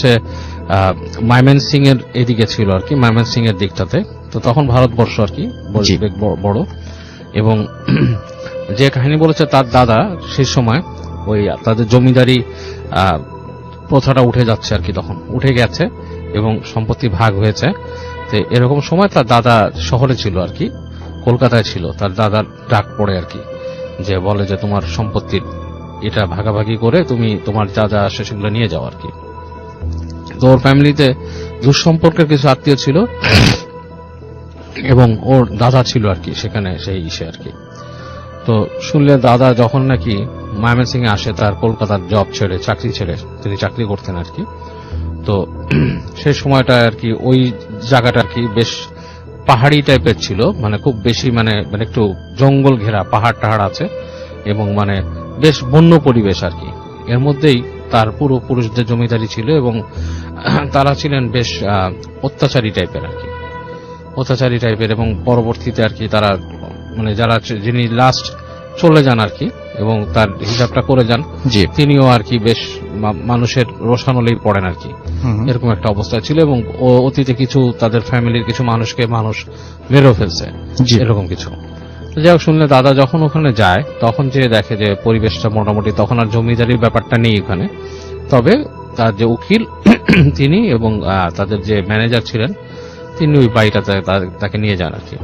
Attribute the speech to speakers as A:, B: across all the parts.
A: হচ্ছে মাইমেন সিং এর এদিকে ছিল আর কি মাইমেন সিং এর দিকটাতে। তো তখন ভারতবর্ষ আর কি বড় এবং যে কাহিনী বলেছে তার দাদা সেই সময় ওই তাদের জমিদারি প্রথাটা উঠে যাচ্ছে আর কি তখন। উঠে গেছে এবং সম্পত্তি ভাগ হয়েছে। তো এরকম সময় তার দাদা শহরে ছিল আর কি কলকাতায় ছিল। তার দাদার ডাক পড়ে আর কি যে বলে যে তোমার সম্পত্তির এটা ভাগাভাগি করে তুমি তোমার যা যা আসে সেগুলো নিয়ে যাও আর কি। তো ওর ফ্যামিলিতে দুঃসম্পর্কের কিছু আত্মীয় ছিল এবং ওর দাদা ছিল আর কি, সেখানে সেই ইসে আর কি। তো শুনলে দাদা যখন নাকি ময়মন সিং আসে, তার কলকাতার জব ছেড়ে, চাকরি ছেড়ে, তিনি চাকরি করতেন আর কি। তো সেই সময়টা আর কি ওই জায়গাটা আর কি বেশ পাহাড়ি টাইপের ছিল মানে খুব বেশি মানে মানে একটু জঙ্গল ঘেরা, পাহাড় টাহাড় আছে এবং মানে বেশ বন্য পরিবেশ আর কি। এর মধ্যেই তার পুরো পুরুষদের জমিদারি ছিল এবং তারা ছিলেন বেশ অত্যাচারী টাইপের আর কি। অত্যাচারী টাইপের এবং পরবর্তীতে আর কি তারা মানে যারা যিনি লাস্ট চলে যান আর কি এবং তার হিসাবটা করে যান
B: জি।
A: তিনিও আর কি বেশ মানুষের রোশানলেই পড়েন আর কি। এরকম একটা অবস্থা ছিল এবং অতীতে কিছু তাদের ফ্যামিলির কিছু মানুষকে মানুষ মেরেও ফেলছে এরকম কিছু। যাই হোক, শুনলে দাদা যখন ওখানে যায়, তখন যে দেখে যে পরিবেশটা মোটামুটি, তখন আর জমিদারির ব্যাপারটা নেই ওখানে তবে তার যে উকিল, তিনি এবং তাদের যে ম্যানেজার ছিলেন, তিনি ওই বাড়িটাতে তা- তাকে নিয়ে যান আর কি।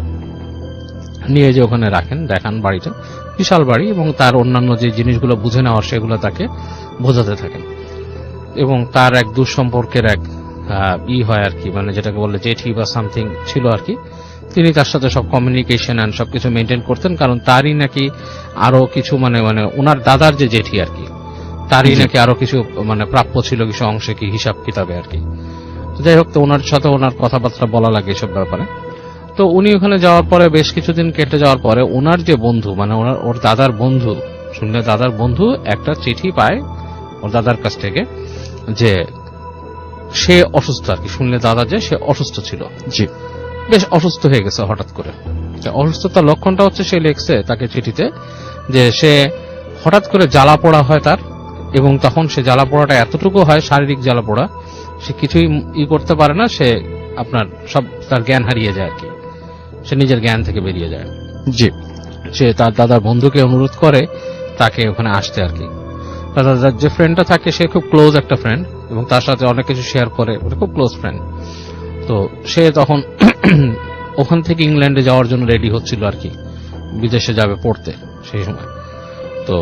A: নিয়ে যে ওখানে রাখেন, দেখান বাড়িটা। বিশাল বাড়ি এবং তার অন্যান্য যে জিনিসগুলো বুঝে নেওয়ার, সেগুলো তাকে বোঝাতে থাকেন। এবং তার এক দুঃসম্পর্কের এক ই হয় আর কি মানে যেটাকে বলে জেঠি বা সামথিং ছিল আর কি। তিনি তার সাথে সব কমিউনিকেশন অ্যান্ড সবকিছু মেনটেন করতেন কারণ তারই নাকি আরও কিছু মানে মানে ওনার দাদার যে জেঠি আর কি তারই নাকি আরও কিছু মানে প্রাপ্য ছিল কিছু অংশে কি হিসাব কিতাবে আর কি। যাই হোক তো ওনার সাথে ওনার কথাবার্তা বলা লাগে এসব ব্যাপারে। তো উনি ওখানে যাওয়ার পরে বেশ কিছুদিন কেটে যাওয়ার পরে ওনার যে বন্ধু মানে ওনার ওর দাদার বন্ধু শুনলে দাদার বন্ধু একটা চিঠি পায় ওর দাদার কাছ থেকে যে সে অসুস্থ আর কি শুনলে দাদা যে সে অসুস্থ ছিল।
B: জি।
A: বেশ অসুস্থ হয়ে গেছে হঠাৎ করে। অসুস্থতার লক্ষণটা হচ্ছে সে লিখছে তাকে চিঠিতে যে সে হঠাৎ করে জ্বালা পোড়া হয় তার এবং তখন সে জ্বালা পোড়াটা এতটুকু হয় শারীরিক জ্বালা পোড়া সে কিছুই ই করতে পারে না সে আপনার সব তার জ্ঞান হারিয়ে যায় আর কি। সে নিজের জ্ঞান থেকে বেরিয়ে যায়।
B: জি।
A: সে তার দাদার বন্ধুকে অনুরোধ করে তাকে ওখানে আসতে আর কি। তার দাদার যে ফ্রেন্ডটা থাকে সে খুব ক্লোজ একটা ফ্রেন্ড এবং তার সাথে অনেক কিছু শেয়ার করে খুব ক্লোজ ফ্রেন্ড তো সে তখন ওখান থেকে ইংল্যান্ডে যাওয়ার জন্য রেডি হচ্ছিল আর কি। বিদেশে যাবে পড়তে সেই সময়। তো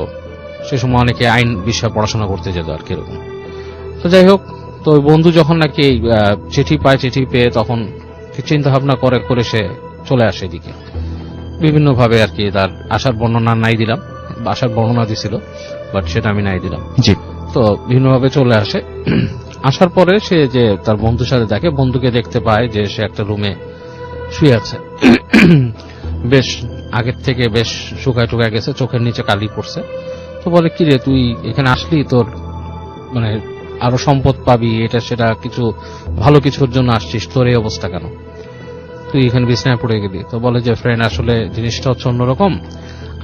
A: সে সময় অনেকে আইন বিষয়ে পড়াশোনা করতে যেত আর কি এরকম। তো যাই হোক তো ওই বন্ধু যখন নাকি চিঠি পায় চিঠি পেয়ে তখন চিন্তা ভাবনা করে করে সে চলে আসে এদিকে। বিভিন্ন ভাবে আর কি তার আসার বর্ণনা নাই দিলাম বা আসার বর্ণনা দিছিল বাট সেটা আমি নাই দিলাম।
B: জি।
A: তো বিভিন্নভাবে চলে আসে। আসার পরে সে যে তার বন্ধুর সাথে দেখে বন্ধুকে দেখতে পায় যে সে একটা রুমে শুয়ে আছে। বেশ আগের থেকে বেশ শুকায় টুকায় গেছে, চোখের নিচে কালি পড়ছে। তো বলে, কি রে, তুই এখানে আসলি? তোর মানে আরও সম্পদ পাবি, এটা সেটা কিছু ভালো কিছুর জন্য আসছিস, তোর এই অবস্থা কেন? তুই এখানে বিছনায় পড়ে গেলি। তো বলে যে, ফ্রেন্ড, আসলে জিনিসটা হচ্ছে অন্যরকম।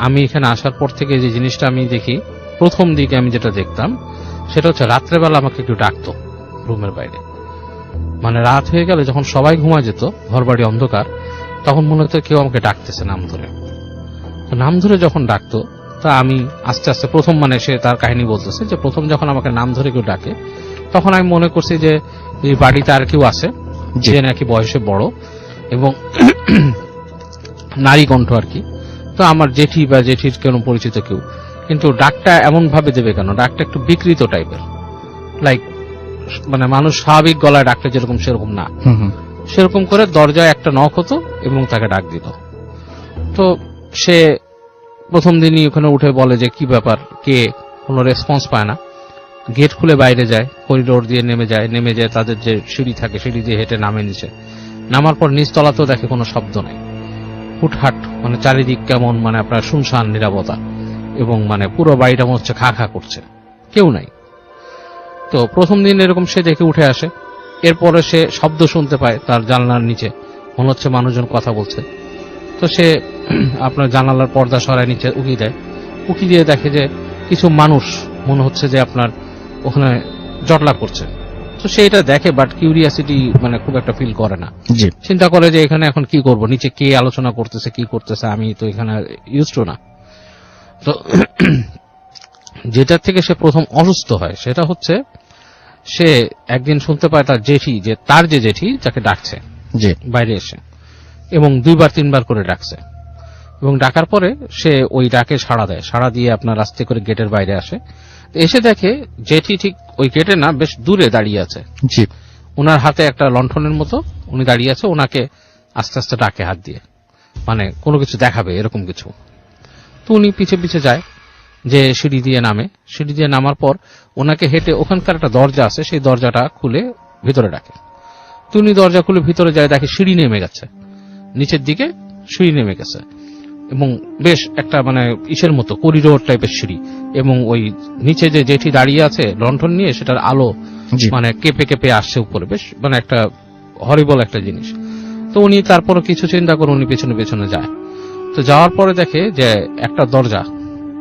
A: আমি এখানে আসার পর থেকে যে জিনিসটা আমি দেখি, প্রথম দিকে আমি যেটা দেখতাম, সেটা হচ্ছে রাত্রেবেলা আমাকে একটু ডাকতো। রুমের বাইরে। মানে রাত হয়ে গেলে যখন সবাই ঘুমা যেত ঘর বাড়ি অন্ধকার তখন মনে হতো কেউ আমাকে ডাকতেছে নাম ধরে। তো নাম ধরে যখন ডাকতো তা আমি আস্তে আস্তে প্রথম মানে সে তার কাহিনী বলতেছে যে প্রথম যখন আমাকে নাম ধরে কেউ ডাকে তখন আমি মনে করছি যে এই বাড়িতে আর কেউ আছে যে নাকি বয়সে বড় এবং নারী কণ্ঠ আর কি। তো আমার জেঠি বা জেঠির কেন পরিচিত কেউ। কিন্তু ডাকটা এমন ভাবে দেবে কেন? ডাকটা একটু বিকৃত টাইপের লাইক মানে মানুষ স্বাভাবিক গলায় ডাকলে যেরকম সেরকম না। সেরকম করে দরজায় একটা নখ হতো এবং তাকে ডাক দিত। তো সে প্রথম দিনই ওখানে উঠে বলে যে কি ব্যাপার? কে? কোনো রেসপন্স পায় না। গেট খুলে বাইরে যায় করিডোর দিয়ে নেমে যায় নেমে যায় তাদের যে সিঁড়ি থাকে সিঁড়ি দিয়ে হেঁটে নামে নিচে। নামার পর নিচতলাতেও দেখে কোনো শব্দ নেই। হুটহাট মানে চারিদিক কেমন মানে আপনার শুনশান নিরাপত্তা এবং মানে পুরো বাড়িটা মনে হচ্ছে খা খা করছে। কেউ নাই। তো প্রথম দিন এরকম সে দেখে উঠে আসে। এরপরে সে শব্দ শুনতে পায় তার জানলার নিচে। মনে হচ্ছে মানুষজন কথা বলছে। তো সে আপনার জানালার পর্দা সরায় নিচে উকি দেয়। উকি দিয়ে দেখে যে কিছু মানুষ মনে হচ্ছে যে আপনার ওখানে জটলা করছে। তো সে এটা দেখে বাট কিউরিয়াসিটি মানে খুব একটা ফিল করে না। চিন্তা করে যে এখানে এখন কি করব? নিচে কে আলোচনা করতেছে কি করতেছে? আমি তো এখানে ইউজ টু না। তো যেটা থেকে সে প্রথম অসুস্থ হয় সেটা হচ্ছে সে একদিন শুনতে পায় তার জেঠি যে তার যে জেঠি যাকে ডাকছে।
B: জি।
A: বাইরে এসে। এবং দুইবার তিনবার করে ডাকছে। এবং ডাকার পরে সে ওই ডাকে সাড়া দেয়। সাড়া দিয়ে আপনার আস্তে করে গেটের বাইরে আসে। এসে দেখে জেঠি ঠিক ওই গেটে না বেশ দূরে দাঁড়িয়ে আছে।
B: জি।
A: ওনার হাতে একটা লণ্ঠনের মতো উনি দাঁড়িয়ে আছে ওনাকে আস্তে আস্তে ডাকে হাত দিয়ে। মানে কোনো কিছু দেখাবে এরকম কিছু। তো উনি পিছে পিছে যায়। যে সিঁড়ি দিয়ে নামে। সিঁড়ি দিয়ে নামার পর ওনাকে হেঁটে ওখানকার একটা দরজা আছে সেই দরজাটা খুলে ভিতরে ডাকে তো উনি দরজা খুলে ভিতরে যায় দেখে সিঁড়ি নেমে গেছে। নিচের দিকে সিঁড়ি নেমে গেছে। এবং বেশ একটা মানে ইসের মতো করিডোর টাইপের সিঁড়ি। এবং ওই নিচে যে জেঠি দাঁড়িয়ে আছে লণ্ঠন নিয়ে সেটার আলো মানে কেঁপে কেঁপে আসছে উপরে। বেশ মানে একটা হরিবল একটা জিনিস। তো উনি তারপরে কিছু চিন্তা করে উনি পেছনে পেছনে যায়। তো যাওয়ার পরে দেখে যে একটা দরজা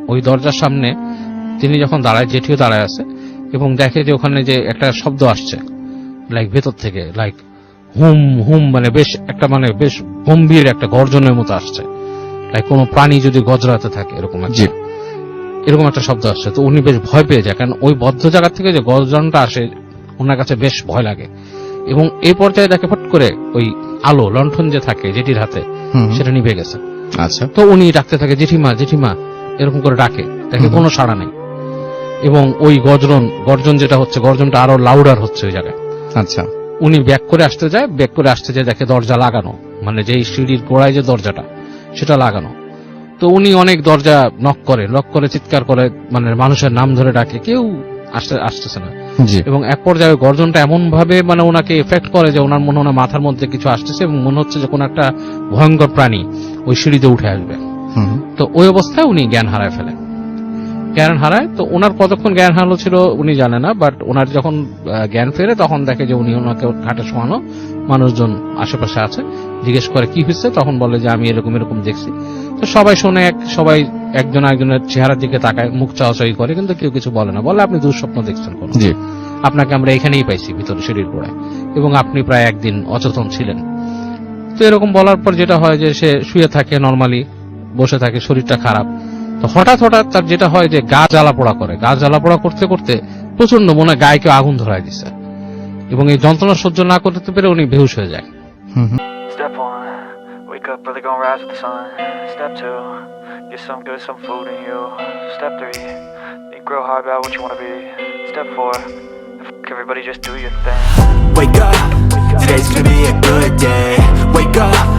A: ওই দরজার সামনে তিনি যখন দাঁড়ায় জেঠিও দাঁড়ায় আছে এবং দেখে যে ওখানে যে একটা শব্দ আসছে লাইক ভেতর থেকে লাইক হুম হুম মানে বেশ একটা মানে বেশ গম্ভীর একটা গর্জনের মতো আসছে। লাইক কোনো প্রাণী যদি গজরাতে থাকে এরকম একটা। এরকম একটা শব্দ আসছে। তো উনি বেশ ভয় পেয়ে যায় কারণ ওই বদ্ধ জায়গা থেকে যে গর্জনটা আসে ওনার কাছে বেশ ভয় লাগে। এবং এই পর্যায়ে দেখে ফট করে ওই আলো লণ্ঠন যে থাকে জেঠির হাতে সেটা নিভে গেছে।
B: আচ্ছা।
A: তো উনি ডাকতে থাকে জেঠিমা জেঠিমা। এরকম করে ডাকে। দেখে
B: হুম।
A: কোনো সাড়া নেই। এবং ওই গর্জন গর্জন যেটা হচ্ছে গর্জনটা আরও লাউডার হচ্ছে ওই জায়গায়।
B: আচ্ছা।
A: উনি ব্যাক করে আসতে যায় ব্যাক করে আসতে যায় দেখে দরজা লাগানো। মানে যেই সিঁড়ির গোড়ায় যে দরজাটা সেটা লাগানো। তো উনি অনেক দরজা নক করে নক করে চিৎকার করে মানে মানুষের নাম ধরে ডাকে। কেউ আসতে আসতেছে না। এবং এক পর্যায়ে গর্জনটা এমন ভাবে মানে ওনাকে এফেক্ট করে যে ওনার মনে হয় মাথার মধ্যে কিছু আসতেছে এবং মনে হচ্ছে যে কোনো একটা ভয়ঙ্কর প্রাণী ওই সিঁড়িতে উঠে আসবে। তো ওই অবস্থায় উনি জ্ঞান হারায় ফেলেন। জ্ঞান হারায় তো ওনার কতক্ষণ জ্ঞান হারালো ছিল উনি জানে না বাট ওনার যখন জ্ঞান ফেরে তখন দেখে যে উনি ওনাকে ঘাটে শোয়ানো মানুষজন আশেপাশে আছে জিজ্ঞেস করে কি হয়েছে তখন বলে যে আমি এরকম এরকম দেখছি। তো সবাই শোনে এক সবাই একজন একজনের চেহারার দিকে তাকায় মুখ চাওয়াচাই করে কিন্তু কেউ কিছু বলে না। বলে আপনি দুঃস্বপ্ন দেখছেন কোন আপনাকে আমরা এখানেই পাইছি ভিতরে সিঁড়ির গোড়ায়। এবং আপনি প্রায় একদিন অচেতন ছিলেন। তো এরকম বলার পর যেটা হয় যে সে শুয়ে থাকে নর্মালি বসে থাকে শরীরটা খারাপ। তো হঠাৎ হঠাৎ তার যেটা হয় যে গা জ্বালাপোড়া করে। গা জ্বালাপোড়া করতে করতে প্রচণ্ড মনে গায়ে কেউ আগুন ধরায় দিছে। এবং এই যন্ত্রণা সহ্য না করতে পেরে উনি বেহুশ হয়ে যায়।
C: Wake up,
D: today's gonna be a good day. Wake up.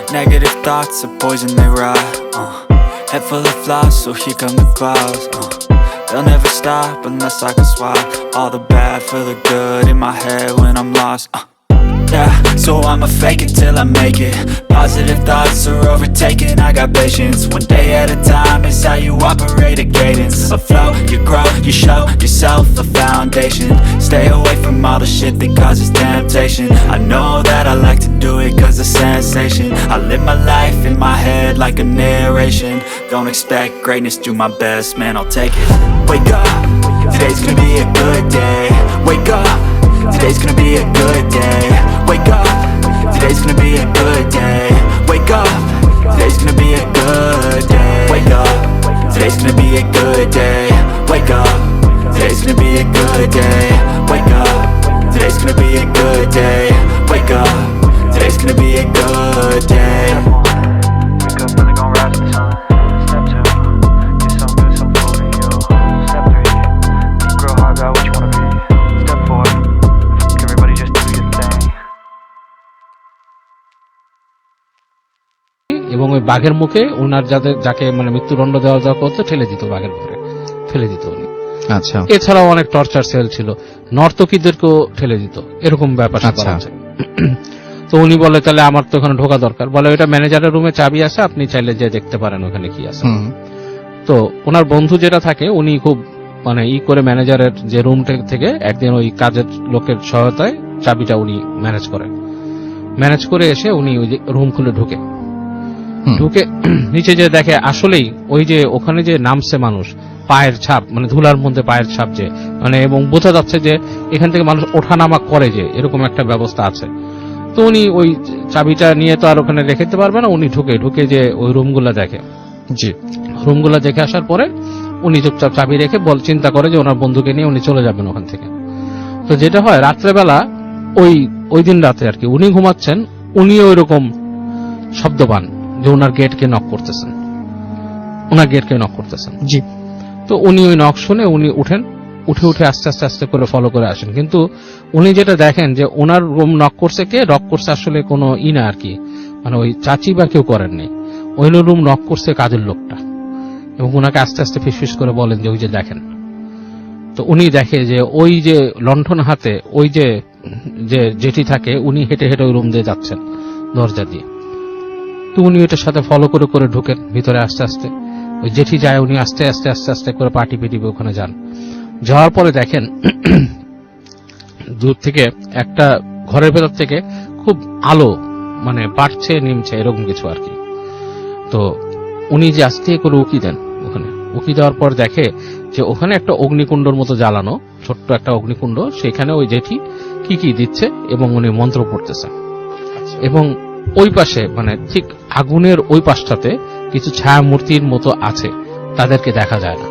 D: Negative thoughts are poison, they rot. Uh. Head full of flies, so here come the clouds. Uh. They'll never stop unless I can swap all the bad for the good in my head when I'm lost. Uh. Yeah, so I'ma fake it till I make it Positive thoughts are overtaken, I got patience One day at a time is how you operate a cadence A flow, you grow, you show yourself a foundation Stay away from all the shit that causes temptation I know that I like to I live my life in my head like a narration. Don't expect greatness, do my best, man, I'll take it. Wake up, today's gonna be a good day. Wake up, today's gonna be a good day. Wake up, today's gonna be a good day. Wake up, today's gonna be a good day. Wake up, today's gonna be a good day. Wake up, today's gonna be a good day. Wake up, today's gonna be a good day. Wake up, today's gonna be a good day.
A: এবং ওই বাঘের মুখে ওনার যাদের যাকে মানে মৃত্যুদণ্ড দেওয়া যাওয়া করতো ঠেলে দিত বাঘের মুখে। ঠেলে দিত উনি।
B: আচ্ছা।
A: এছাড়াও অনেক টর্চার সেল ছিল। নর্তকীদেরকেও ঠেলে দিত। এরকম ব্যাপার
B: আচ্ছা।
A: তো উনি বলে তাহলে আমার তো ওখানে ঢোকা দরকার। বলে ওটা ম্যানেজারের রুমে চাবি আছে আপনি চাইলে যে দেখতে পারেন ওখানে কি আছে। তো ওনার বন্ধু যেটা থাকে উনি খুব মানে ই করে ম্যানেজারের যে রুম থেকে একদিন ওই কাজের লোকের সহায়তায় চাবিটা উনি ম্যানেজ করেন। ম্যানেজ করে এসে উনি ওই রুম খুলে ঢুকে। ঢুকে নিচে যে দেখে আসলেই ওই যে ওখানে যে নামছে মানুষ পায়ের ছাপ মানে ধুলার মধ্যে পায়ের ছাপ যে মানে এবং বোঝা যাচ্ছে যে এখান থেকে মানুষ ওঠানামা করে যে এরকম একটা ব্যবস্থা আছে। তো উনি ওই চাবিটা নিয়ে তো আর ওখানে রেখে দিতে পারবে না উনি ঢুকে ঢুকে যে ওই রুমগুলো দেখে।
B: জি।
A: রুমগুলো দেখে আসার পরে উনি চুপচাপ চাবি রেখে বল চিন্তা করে যে ওনার বন্ধুকে নিয়ে উনি চলে যাবেন ওখান থেকে। তো যেটা হয় রাত্রেবেলা ওই ওই দিন রাতে আর কি উনি ঘুমাচ্ছেন উনি ওই রকম শব্দ পান যে ওনার গেটকে নক করতেছেন। ওনার গেটকে নক করতেছেন।
B: জি।
A: তো উনি ওই নক শুনে উনি উঠেন উঠে উঠে আস্তে আস্তে আস্তে করে ফলো করে আসেন। কিন্তু উনি যেটা দেখেন যে ওনার রুম নক করছে কে? নক করছে আসলে কোনো ই না আর কি। মানে ওই চাচি বা কেউ করেননি ওই রুম নক করছে কাজের লোকটা। এবং ওনাকে আস্তে আস্তে ফিসফিস করে বলেন যে, ওই যে দেখেন। তো উনি দেখে যে, ওই যে লণ্ঠন হাতে, ওই যে যে যেটি থাকে, উনি হেঁটে হেঁটে ওই রুম দিয়ে যাচ্ছেন দরজা দিয়ে। তো উনি ওটার সাথে ফলো করে করে ঢুকেন ভিতরে আস্তে আস্তে। ওই জেঠি যায়, উনি আস্তে আস্তে আস্তে আস্তে করে পাটি পিটিবে ওখানে যান। যাওয়ার পরে দেখেন, দূর থেকে একটা ঘরের ভেতর থেকে খুব আলো মানে বাড়ছে, নিমছে, এরকম কিছু আর কি। তো উনি যে আস্তে করে উকি দেন ওখানে, উকি দেওয়ার পর দেখে যে ওখানে একটা অগ্নিকুণ্ডর মতো জ্বালানো, ছোট্ট একটা অগ্নিকুণ্ড, সেখানে ওই জেঠি কি কি দিচ্ছে এবং উনি মন্ত্র পড়তেছে এবং ওই পাশে মানে ঠিক আগুনের ওই পাশটাতে কিছু ছায়া মূর্তির মতো আছে, তাদেরকে দেখা যায় না।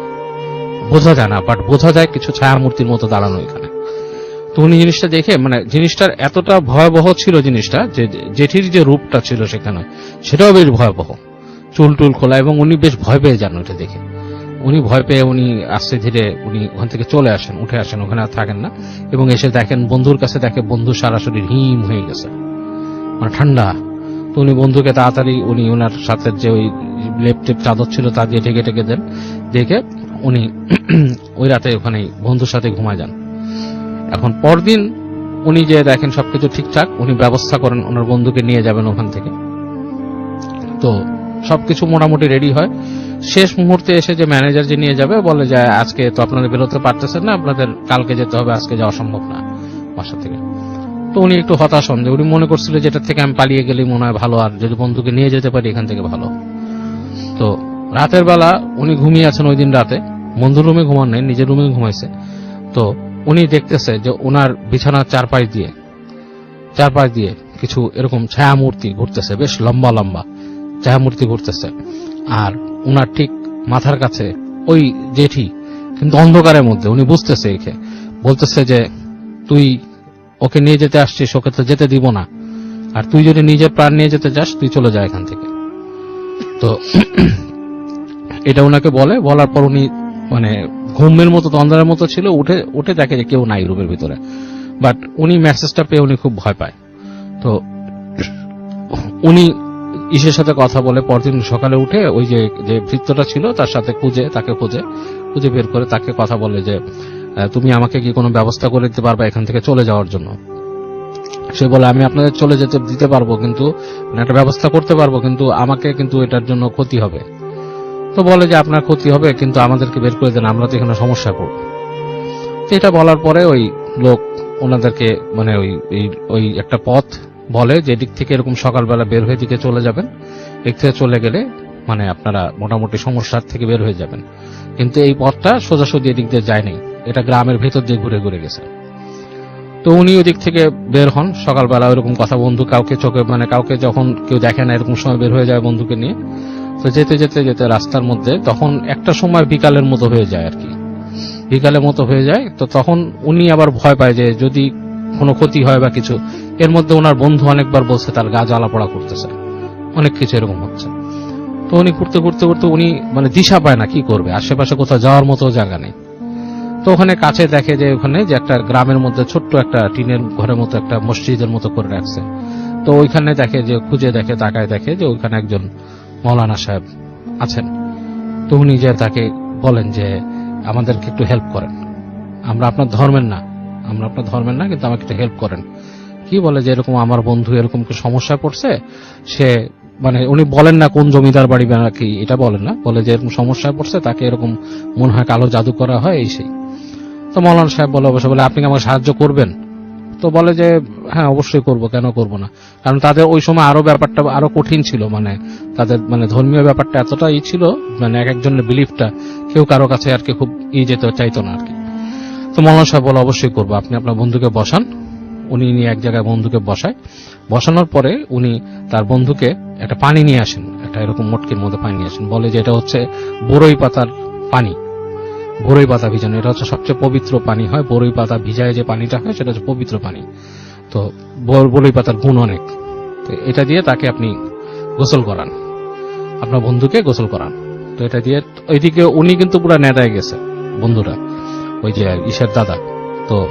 A: বোঝা যায় না বাট বোঝা যায় কিছু ছায়া মূর্তির মতো দাঁড়ানো এখানে। তো উনি জিনিসটা দেখে মানে জিনিসটার এতটা ভয়াবহ ছিল জিনিসটা, যে জেঠির যে রূপটা ছিল সেখানে, সেটাও বেশ ভয়াবহ। চুল টুল খোলা, এবং উনি বেশ ভয় পেয়ে যান ওটা দেখে। উনি ভয় পেয়ে উনি আস্তে ধীরে উনি ওখান থেকে চলে আসেন, উঠে আসেন, ওখানে আর থাকেন না, এবং এসে দেখেন বন্ধুর কাছে দেখে বন্ধু সারা শরীর হিম হয়ে গেছে। মানে ঠান্ডা। তো উনি বন্ধুকে তাড়াতাড়ি উনি ওনার সাথে যে ওই লেপ টেপ চাদর ছিল তা দিয়ে ঢেকে ঢেকে দেন, দেখে উনি ওই রাতে ওখানে বন্ধুর সাথে ঘুমায় যান। এখন পরদিন উনি যে দেখেন সবকিছু ঠিকঠাক, উনি ব্যবস্থা করেন, ওনার বন্ধুকে নিয়ে যাবেন ওখান থেকে। তো সবকিছু মোটামুটি রেডি হয়। শেষ মুহূর্তে এসে যে ম্যানেজার যে নিয়ে যাবে, বলে যে আজকে তো আপনারা বেরোতে পারতেছেন না, আপনাদের কালকে যেতে হবে, আজকে যাওয়া সম্ভব না বাসা থেকে। তো উনি একটু হতাশ হন, যে উনি মনে করছিল যে এটা থেকে আমি পালিয়ে গেলেই মনে হয় ভালো, আর যদি বন্ধুকে নিয়ে যেতে পারি, এখান থেকে ভালো। তো রাতের বেলা উনি ঘুমিয়ে আছেন ওই দিন রাতে। বন্ধুর রুমে ঘুমান নেই, নিজের রুমে ঘুমাইছে। তো উনি দেখতেছে যে ওনার বিছানার চারপাশ দিয়ে চারপাশ দিয়ে কিছু এরকম ছায়া মূর্তি ঘুরতেছে, বেশ লম্বা লম্বা ছায়া মূর্তি ঘুরতেছে। আর উনার ঠিক মাথার কাছে ওই জেঠি, কিন্তু অন্ধকারের মধ্যে, উনি বুঝতেছে একে। বলতেছে যে, তুই ওকে নিয়ে যেতে আসছিস, ওকে তো যেতে দিব না। আর তুই যদি নিজের প্রাণ নিয়ে যেতে চাস তুই চলে যা এখান থেকে। তো এটা ওনাকে বলে, বলার পর উনি মানে ঘুমের মতো, তন্দ্রার মতো ছিল, উঠে উঠে দেখে যে কেউ নাই রুমের ভিতরে। বাট উনি মেসেজটা পেয়ে উনি খুব ভয় পায়। তো উনি ইসের সাথে কথা বলে, পরদিন সকালে উঠে ওই যে যে ভৃত্যটা ছিল, তার সাথে খুঁজে, তাকে খুঁজে খুঁজে বের করে তাকে কথা বলে যে তুমি আমাকে কি কোনো ব্যবস্থা করে দিতে পারবা এখান থেকে চলে যাওয়ার জন্য? সে বলে, আমি আপনাদের চলে যেতে, দিতে পারব, কিন্তু মানে একটা ব্যবস্থা করতে পারব, কিন্তু আমাকে কিন্তু এটার জন্য ক্ষতি হবে। তো বলে যে আপনার ক্ষতি হবে, কিন্তু আমাদেরকে বের করে দেন, আমরা তো এখানে সমস্যা তো এটা বলার পরে ওই লোক ওনাদেরকে মানে ওই ওই একটা পথ বলে, যে দিক থেকে এরকম সকালবেলা বের হয়ে দিকে চলে যাবেন। দিক থেকে চলে গেলে মানে আপনারা মোটামুটি সমস্যার থেকে বের হয়ে যাবেন। কিন্তু এই পথটা সোজাসুজি এদিক দিয়ে যায়নি এটা গ্রামের ভেতর দিয়ে ঘুরে ঘুরে গেছে। তো উনি ওদিক থেকে বের হন। সকালবেলা ওরকম কথা, বন্ধু কাউকে চোখে মানে কাউকে যখন কেউ দেখে না, এরকম সময় বের হয়ে যায় বন্ধুকে নিয়ে। তো যেতে যেতে যেতে রাস্তার মধ্যে তখন একটা সময় বিকালের মতো হয়ে যায় আর কি। বিকালের মতো হয়ে যায়, তো তখন উনি আবার ভয় পায় যে যদি কোনো ক্ষতি হয় বা কিছু, এর মধ্যে ওনার বন্ধু অনেকবার বলছে তার গা জ্বালা পড়া করতেছে। অনেক কিছু এরকম হচ্ছে। তো উনি ঘুরতে ঘুরতে ঘুরতে উনি মানে দিশা পায় না কি করবে, আশেপাশে কোথাও যাওয়ার মতো জায়গা নেই। তো ওখানে কাছে দেখে যে ওখানে যে একটা গ্রামের মধ্যে ছোট্ট একটা টিনের ঘরের মতো একটা মসজিদের মতো করে রাখছে। তো ওইখানে দেখে যে, খুঁজে দেখে, তাকায় দেখে যে ওইখানে একজন মৌলানা সাহেব আছেন। তো উনি যে তাকে বলেন যে আমাদেরকে একটু হেল্প করেন। আমরা আপনার ধর্মের না, আমরা আপনার ধর্মের না, কিন্তু আমাকে একটু হেল্প করেন। কি বলে যে এরকম আমার বন্ধু এরকম কি সমস্যায় পড়ছে সে মানে উনি বলেন না কোন জমিদার বাড়ি বা কি, এটা বলেন না। বলে যে এরকম সমস্যায় পড়ছে, তাকে এরকম মনে হয় কালো জাদু করা হয়, এই সেই। তো মৌলানা সাহেব বলে অবশ্য বলে, আপনি কি আমাকে সাহায্য করবেন? তো বলে যে হ্যাঁ অবশ্যই করব, কেন করব না? কারণ তাদের ওই সময় আরও ব্যাপারটা আরও কঠিন ছিল মানে তাদের মানে ধর্মীয় ব্যাপারটা এতটা ই ছিল মানে এক একজনের বিলিফটা কেউ কারও কাছে আর কি খুব ই যেতে চাইতো না আর কি। তো মৌলানা সাহেব বলে, অবশ্যই করব। আপনি আপনার বন্ধুকে বসান। উনি নিয়ে এক জায়গায় বন্ধুকে বসায়। বসানোর পরে উনি তার বন্ধুকে একটা পানি নিয়ে আসেন, একটা এরকম মটকির মধ্যে পানি নিয়ে আসেন। বলে যে, এটা হচ্ছে বড়ই পাতার পানি। বড়ই পাতা ভিজানো। এটা হচ্ছে সবচেয়ে পবিত্র পানি হয়। বড়ই পাতা ভিজায় যে পানিটা হয়, সেটা হচ্ছে পবিত্র পানি। তো বর- বড়ই পাতার গুণ অনেক। তো এটা দিয়ে তাকে আপনি গোসল করান। আপনার বন্ধুকে গোসল করান। তো এটা দিয়ে ওইদিকে উনি কিন্তু পুরো নেটায় গেছে, বন্ধুরা। ওই যে ঈশের দাদা। তো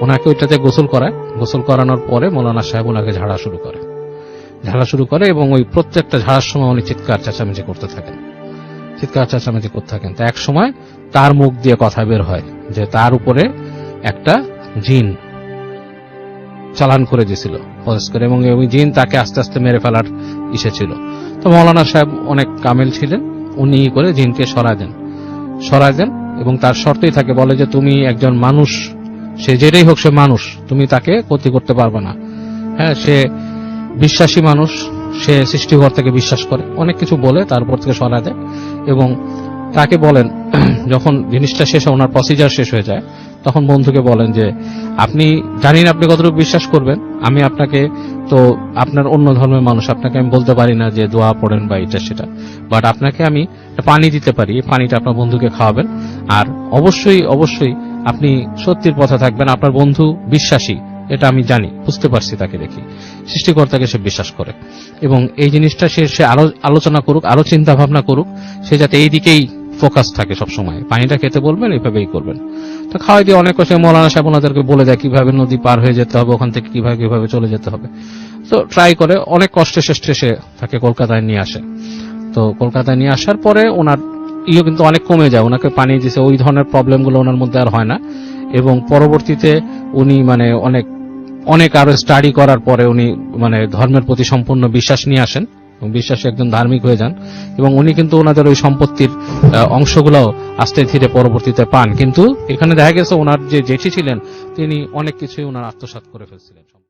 A: ওনাকে ওইটাতে গোসল করায়। গোসল করানোর পরে মৌলানা সাহেব ওনাকে ঝাড়া শুরু করে। ঝাড়া শুরু করে এবং ওই প্রত্যেকটা ঝাড়ার সময় উনি চিৎকার, চেঁচামেচি করতে থাকেন। চিৎকার চেঁচামেচি করতে থাকেন। তো এক সময় তার মুখ দিয়ে কথা বের হয় যে তার উপরে একটা জিন চালান করে দিয়েছিল প্রসেস করে এবং ওই জিন তাকে আস্তে আস্তে মেরে ফেলার ইসে ছিল। তো মৌলানা সাহেব অনেক কামেল ছিলেন, উনি করে জিনকে সরায় দেন। সরায় দেন এবং তার শর্তেই থাকে, বলে যে তুমি একজন মানুষ, সে যেটাই হোক সে মানুষ, তুমি তাকে ক্ষতি করতে পারবে না। হ্যাঁ সে বিশ্বাসী মানুষ, সে সৃষ্টিকর্তাকে বিশ্বাস করে, অনেক কিছু বলে তারপর থেকে সরায় দেয়। এবং তাকে বলেন, যখন জিনিসটা শেষ ওনার প্রসিজার শেষ হয়ে যায়, তখন বন্ধুকে বলেন যে, আপনি জানি না আপনি কতটুকু বিশ্বাস করবেন, আমি আপনাকে তো আপনার অন্য ধর্মের মানুষ, আপনাকে আমি বলতে পারি না যে দোয়া পড়েন বা এটা সেটা বাট আপনাকে আমি পানি দিতে পারি পানিটা আপনার বন্ধুকে খাওয়াবেন, আর অবশ্যই অবশ্যই আপনি সত্যির পথে থাকবেন, আপনার বন্ধু বিশ্বাসী এটা আমি জানি, বুঝতে পারছি তাকে দেখি। সৃষ্টিকর্তাকে সে বিশ্বাস করে। এবং এই জিনিসটা সে সে আরও আলোচনা করুক আরও চিন্তা ভাবনা করুক, সে যাতে এই দিকেই ফোকাস থাকে সব সময় পানিটা খেতে বলবেন এইভাবেই করবেন। তো খাওয়াই দিয়ে অনেক কষ্ট মৌলানা সাহেব ওনাদেরকে বলে দেয়, কীভাবে নদী পার হয়ে যেতে হবে, ওখান থেকে কীভাবে কীভাবে চলে যেতে হবে। তো ট্রাই করে, অনেক কষ্টে শেষে সে তাকে কলকাতায় নিয়ে আসে। তো কলকাতায় নিয়ে আসার পরে ওনার ইয়ে কিন্তু অনেক কমে যায়। ওনাকে পানি দিছে, ওই ধরনের প্রবলেমগুলো ওনার মধ্যে আর হয় না। এবং পরবর্তীতে উনি মানে অনেক অনেক আরও স্টাডি করার পরে উনি মানে ধর্মের প্রতি সম্পূর্ণ বিশ্বাস নিয়ে আসেন এবং বিশ্বাসী একজন ধার্মিক হয়ে যান এবং উনি কিন্তু ওনাদের ওই সম্পত্তির অংশগুলো আস্তে ধীরে পরবর্তীতে পান। কিন্তু এখানে দেখা গেছে ওনার যে জেঠি ছিলেন, তিনি অনেক কিছুই ওনার আত্মসাত করে ফেলছিলেন।